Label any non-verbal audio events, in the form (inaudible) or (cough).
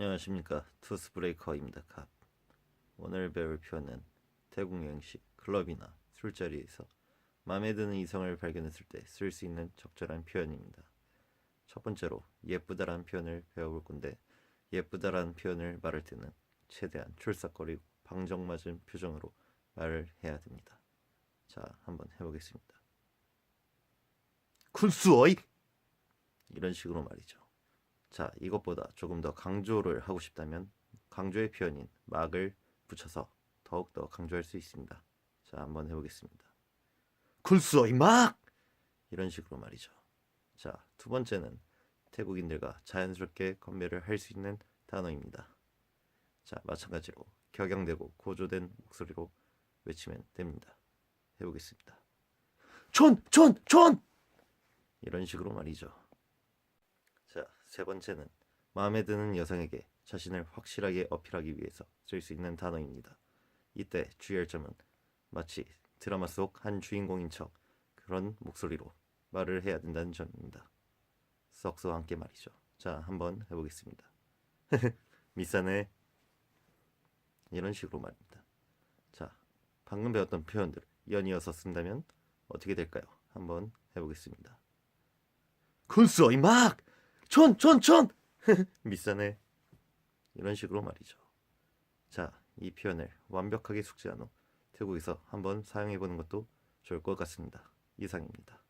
안녕하십니까. 투스 브레이커입니다. 캅 오늘 배울 표현은 태국 여행시 클럽이나 술자리에서 마음에 드는 이성을 발견했을 때 쓸 수 있는 적절한 표현입니다. 첫 번째로 예쁘다라는 표현을 배워볼 건데 예쁘다라는 표현을 말할 때는 최대한 출삭거리고 방정맞은 표정으로 말을 해야 됩니다. 자 한번 해보겠습니다. 쿤스어이! 이런 식으로 말이죠 자, 이것보다 조금 더 강조를 하고 싶다면 강조의 표현인 막을 붙여서 더욱더 강조할 수 있습니다. 자, 한번 해보겠습니다. 쿨스어이 막! 이런 식으로 말이죠. 자, 두 번째는 태국인들과 자연스럽게 건배를 할 수 있는 단어입니다. 자, 마찬가지로 격양되고 고조된 목소리로 외치면 됩니다. 해보겠습니다. 촌! 촌! 촌! 이런 식으로 말이죠. 자, 세 번째는 마음에 드는 여성에게 자신을 확실하게 어필하기 위해서 쓸 수 있는 단어입니다. 이때 주의할 점은 마치 드라마 속 한 주인공인 척 그런 목소리로 말을 해야 된다는 점입니다. 썩스와 함께 말이죠. 자, 한번 해보겠습니다. (laughs) 미싸네. 이런 식으로 말입니다. 자, 방금 배웠던 표현들 연이어서 쓴다면 어떻게 될까요? 한번 해보겠습니다. 쿨스어이 막! 촌! 촌! 촌! (laughs) 미싸네. 이런 식으로 말이죠. 자, 이 표현을 완벽하게 숙지한 후 태국에서 한번 사용해보는 것도 좋을 것 같습니다. 이상입니다.